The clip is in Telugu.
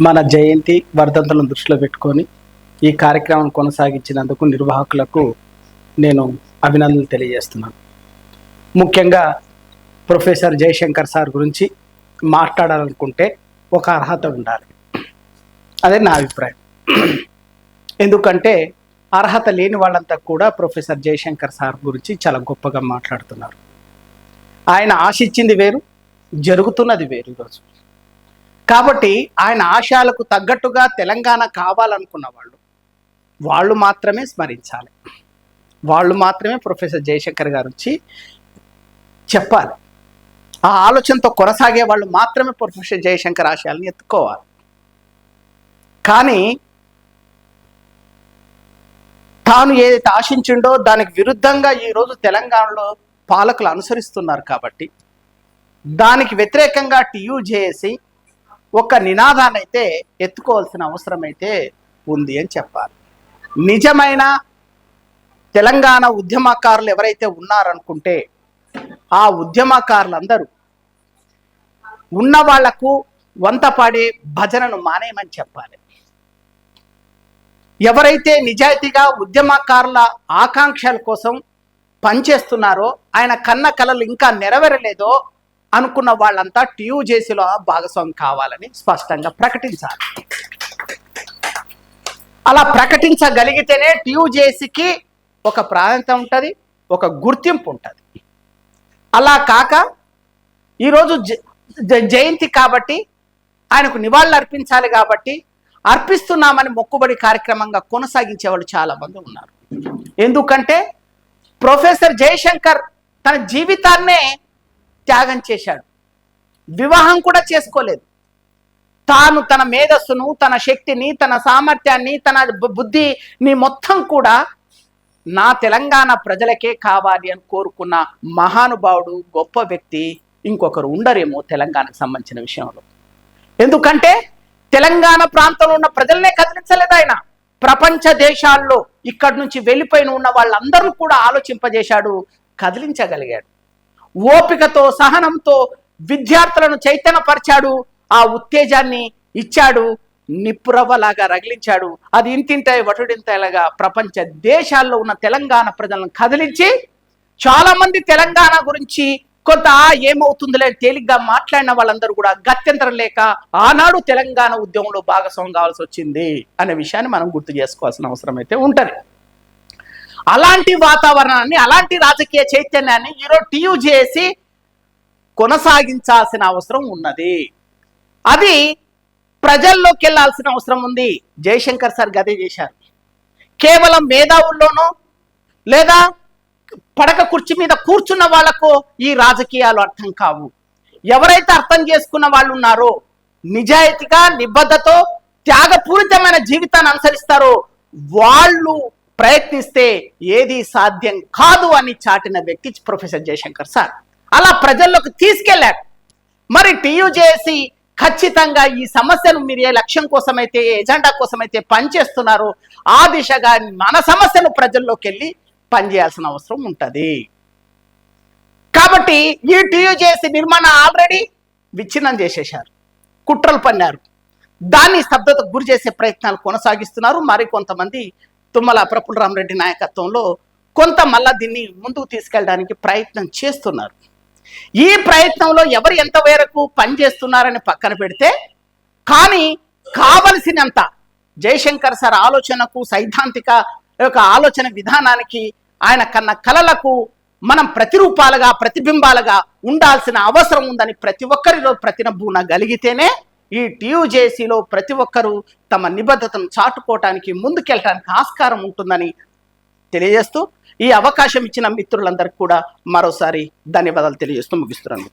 మన జయంతి వర్ధంతులను దృష్టిలో పెట్టుకొని ఈ కార్యక్రమం కొనసాగించినందుకు నిర్వాహకులకు నేను అభినందనలు తెలియజేస్తున్నాను. ముఖ్యంగా ప్రొఫెసర్ జయశంకర్ సార్ గురించి మాట్లాడాలనుకుంటే ఒక అర్హత ఉండాలి. అదే నా అభిప్రాయం. ఎందుకంటే అర్హత లేని వాళ్ళంతా కూడా ప్రొఫెసర్ జయశంకర్ సార్ గురించి చాలా గొప్పగా మాట్లాడుతున్నారు. ఆయన ఆశించింది వేరు జరుగుతున్నది వేరు ఈరోజు. కాబట్టి ఆయన ఆశయాలకు తగ్గట్టుగా తెలంగాణ కావాలనుకున్న వాళ్ళు వాళ్ళు మాత్రమే స్మరించాలి. వాళ్ళు మాత్రమే ప్రొఫెసర్ జయశంకర్ గారు వచ్చి చెప్పాలి. ఆ ఆలోచనతో కొనసాగే వాళ్ళు మాత్రమే ప్రొఫెసర్ జయశంకర్ ఆశయాలను ఎత్తుకోవాలి. కానీ తాను ఏదైతే ఆశించిండో దానికి విరుద్ధంగా ఈరోజు తెలంగాణలో పాలకులు అనుసరిస్తున్నారు కాబట్టి దానికి వ్యతిరేకంగా టీయూ చేసి ఒక నినాదాన్ని అయితే ఎత్తుకోవాల్సిన అవసరం అయితే ఉంది అని చెప్పాలి. నిజమైన తెలంగాణ ఉద్యమకారులు ఎవరైతే ఉన్నారనుకుంటే ఆ ఉద్యమకారులందరూ ఉన్న వాళ్ళకు వంత పాడే భజనను మానేయమని చెప్పాలి. ఎవరైతే నిజాయితీగా ఉద్యమకారుల ఆకాంక్షల కోసం పనిచేస్తున్నారో ఆయన కన్న కలలు ఇంకా నెరవేరలేదో అనుకున్న వాళ్ళంతా టియు జేసీలో భాగస్వామి కావాలని స్పష్టంగా ప్రకటించాలి. అలా ప్రకటించగలిగితేనే టియు జేసీకి ఒక ప్రాధాన్యత ఉంటుంది ఒక గుర్తింపు ఉంటుంది. అలా కాక ఈరోజు జ- జయంతి కాబట్టి ఆయనకు నివాళులు అర్పించాలి కాబట్టి అర్పిస్తున్నామని మొక్కుబడి కార్యక్రమంగా కొనసాగించే వాళ్ళు చాలా మంది ఉన్నారు. ఎందుకంటే ప్రొఫెసర్ జయశంకర్ తన జీవితాన్నే త్యాగం చేశాడు. వివాహం కూడా చేసుకోలేదు. తాను తన మేధస్సును తన శక్తిని తన సామర్థ్యాన్ని తన బుద్ధిని మొత్తం కూడా నా తెలంగాణ ప్రజలకే కావాలి అని కోరుకున్న మహానుభావుడు గొప్ప వ్యక్తి ఇంకొకరు ఉండరేమో తెలంగాణకు సంబంధించిన విషయంలో. ఎందుకంటే తెలంగాణ ప్రాంతంలో ఉన్న ప్రజలనే కదిలించలేదు ఆయన. ప్రపంచ దేశాల్లో ఇక్కడి నుంచి వెళ్ళిపోయిన ఉన్న వాళ్ళందరూ కూడా ఆలోచింపజేశాడు కదిలించగలిగాడు. ఓపికతో సహనంతో విద్యార్థులను చైతన్యపరిచాడు. ఆ ఉత్తేజాన్ని ఇచ్చాడు. నిప్పురవ్వలాగా రగిలించాడు. అది ఇంతింటాయి వటుడింతలాగా ప్రపంచ దేశాల్లో ఉన్న తెలంగాణ ప్రజలను కదిలించి చాలామంది తెలంగాణ గురించి కొంత ఏమవుతుందిలే తేలిగ్గా మాట్లాడిన వాళ్ళందరూ కూడా గత్యంతరం లేక ఆనాడు తెలంగాణ ఉద్యమంలో భాగస్వామి కావాల్సి వచ్చింది అనే విషయాన్ని మనం గుర్తు చేసుకోవాల్సిన అవసరం అయితే ఉంటది. అలాంటి వాతావరణాన్ని అలాంటి రాజకీయ చైతన్యాన్ని ఈరోజు టీయు చేసి కొనసాగించాల్సిన అవసరం ఉన్నది. అది ప్రజల్లోకి వెళ్ళాల్సిన అవసరం ఉంది. జయశంకర్ సార్ గదే చేశారు. కేవలం మేధావుల్లోనో లేదా పడక కుర్చీ మీద కూర్చున్న వాళ్ళకు ఈ రాజకీయాలు అర్థం కావు. ఎవరైతే అర్థం చేసుకున్న వాళ్ళు ఉన్నారో నిజాయితీగా నిబద్ధతో త్యాగపూరితమైన జీవితాన్ని అనుసరిస్తారో వాళ్ళు ప్రయత్నిస్తే ఏది సాధ్యం కాదు అని చాటిన వ్యక్తి ప్రొఫెసర్ జయశంకర్ సార్. అలా ప్రజల్లోకి తీసుకెళ్ళారు. మరి టీయు చేసి ఖచ్చితంగా ఈ సమస్యను మీరు ఏ లక్ష్యం కోసమైతే ఏ ఎజెండా కోసమైతే పనిచేస్తున్నారో ఆ దిశగా మన సమస్యను ప్రజల్లోకి వెళ్ళి పనిచేయాల్సిన అవసరం ఉంటుంది. కాబట్టి ఈ టీయుజేసి నిర్మాణం ఆల్రెడీ విచ్ఛిన్నం చేసేశారు. కుట్రలు పన్నారు. దాన్ని స్తబ్దతకు గురి చేసే ప్రయత్నాలు కొనసాగిస్తున్నారు. మరి కొంతమంది తుమ్మల ప్రఫుల్ రామరెడ్డి నాయకత్వంలో కొంత మళ్ళా దీన్ని ముందుకు తీసుకెళ్ళడానికి ప్రయత్నం చేస్తున్నారు. ఈ ప్రయత్నంలో ఎవరు ఎంత పనిచేస్తున్నారని పక్కన పెడితే కానీ కావలసినంత జయశంకర్ సార్ ఆలోచనకు సైద్ధాంతిక యొక్క ఆలోచన విధానానికి ఆయన కన్న కలలకు మనం ప్రతిరూపాలుగా ప్రతిబింబాలుగా ఉండాల్సిన అవసరం ఉందని ప్రతి ఒక్కరిలో ప్రతినబూనగలిగితేనే ఈ టీయూజేసీలో ప్రతి ఒక్కరూ తమ నిబద్ధతను చాటుకోవటానికి ముందుకెళ్ళటానికి ఆస్కారం ఉంటుందని తెలియజేస్తూ ఈ అవకాశం ఇచ్చిన మిత్రులందరికీ కూడా మరోసారి ధన్యవాదాలు తెలియజేస్తూ ముగిస్తున్నాను.